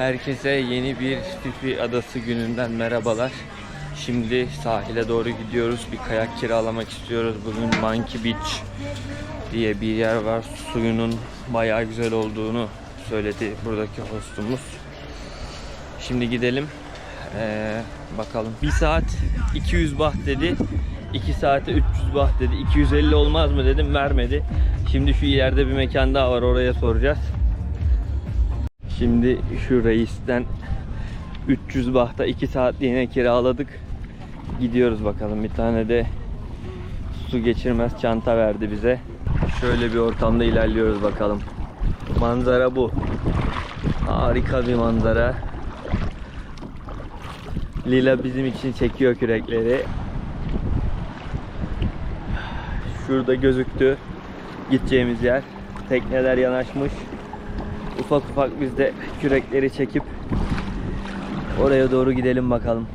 Herkese yeni bir Fifi Adası gününden merhabalar. Şimdi sahile doğru gidiyoruz. Bir kayak kiralamak istiyoruz. Bugün Monkey Beach diye bir yer var. Suyunun bayağı güzel olduğunu söyledi buradaki hostumuz. Şimdi gidelim. Ee, bakalım. Bir saat 200 baht dedi. 2 saate 300 baht dedi. 250 olmaz mı dedim vermedi. Şimdi şu ileride bir mekan daha var oraya soracağız. Şimdi şu reisten 300 bahta 2 saatliğine kiraladık. Gidiyoruz bakalım. Bir tane de su geçirmez çanta verdi bize. Şöyle bir ortamda ilerliyoruz bakalım. Manzara bu. Harika bir manzara. Lila bizim için çekiyor kürekleri. Şurada gözüktü gideceğimiz yer. Tekneler yanaşmış. Ufak ufak biz de kürekleri çekip oraya doğru gidelim bakalım.